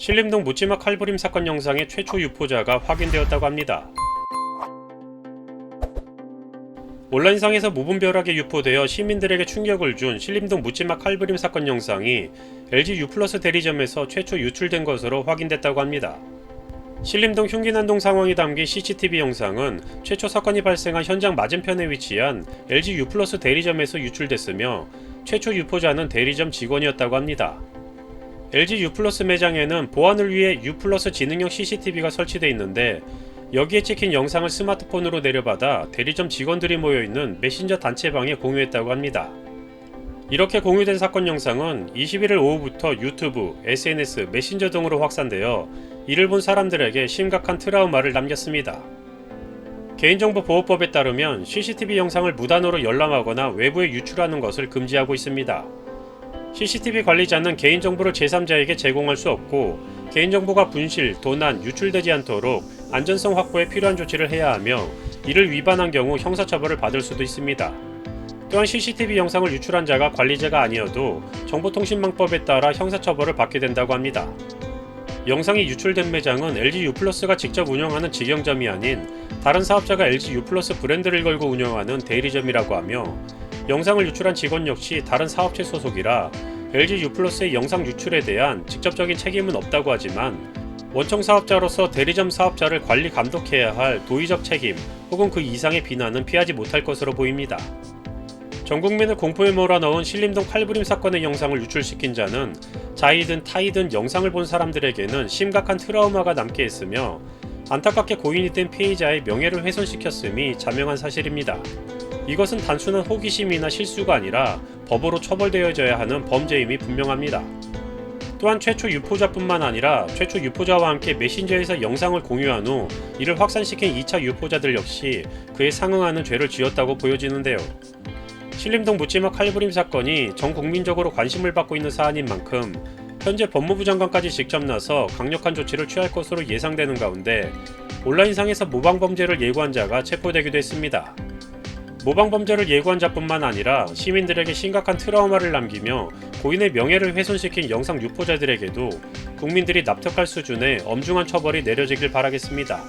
신림동 묻지마 칼부림 사건 영상의 최초 유포자가 확인되었다고 합니다. 온라인상에서 무분별하게 유포되어 시민들에게 충격을 준 신림동 묻지마 칼부림 사건 영상이 LG U+ 대리점에서 최초 유출된 것으로 확인됐다고 합니다. 신림동 흉기난동 상황이 담긴 CCTV 영상은 최초 사건이 발생한 현장 맞은편에 위치한 LG U+ 대리점에서 유출됐으며 최초 유포자는 대리점 직원이었다고 합니다. LG U+ 매장에는 보안을 위해 U+ 지능형 CCTV가 설치되어 있는데 여기에 찍힌 영상을 스마트폰으로 내려받아 대리점 직원들이 모여 있는 메신저 단체방에 공유했다고 합니다. 이렇게 공유된 사건 영상은 21일 오후부터 유튜브, SNS, 메신저 등으로 확산되어 이를 본 사람들에게 심각한 트라우마를 남겼습니다. 개인정보보호법에 따르면 CCTV 영상을 무단으로 열람하거나 외부에 유출하는 것을 금지하고 있습니다. CCTV 관리자는 개인정보를 제3자에게 제공할 수 없고 개인정보가 분실, 도난, 유출되지 않도록 안전성 확보에 필요한 조치를 해야 하며 이를 위반한 경우 형사처벌을 받을 수도 있습니다. 또한 CCTV 영상을 유출한 자가 관리자가 아니어도 정보통신망법에 따라 형사처벌을 받게 된다고 합니다. 영상이 유출된 매장은 LG U+가 직접 운영하는 직영점이 아닌 다른 사업자가 LG U+ 브랜드를 걸고 운영하는 대리점이라고 하며 영상을 유출한 직원 역시 다른 사업체 소속이라 LG U+의 영상 유출에 대한 직접적인 책임은 없다고 하지만 원청 사업자로서 대리점 사업자를 관리 감독해야 할 도의적 책임 혹은 그 이상의 비난은 피하지 못할 것으로 보입니다. 전 국민을 공포에 몰아넣은 신림동 칼부림 사건의 영상을 유출시킨 자는 자이든 타이든 영상을 본 사람들에게는 심각한 트라우마가 남게 했으며 안타깝게 고인이 된 피해자의 명예를 훼손시켰음이 자명한 사실입니다. 이것은 단순한 호기심이나 실수가 아니라 법으로 처벌되어져야 하는 범죄임이 분명합니다. 또한 최초 유포자뿐만 아니라 최초 유포자와 함께 메신저에서 영상을 공유한 후 이를 확산시킨 2차 유포자들 역시 그에 상응하는 죄를 지었다고 보여지는데요. 신림동 묻지마 칼부림 사건이 전 국민적으로 관심을 받고 있는 사안인 만큼 현재 법무부 장관까지 직접 나서 강력한 조치를 취할 것으로 예상되는 가운데 온라인상에서 모방범죄를 예고한 자가 체포되기도 했습니다. 모방 범죄를 예고한 자뿐만 아니라 시민들에게 심각한 트라우마를 남기며 고인의 명예를 훼손시킨 영상 유포자들에게도 국민들이 납득할 수준의 엄중한 처벌이 내려지길 바라겠습니다.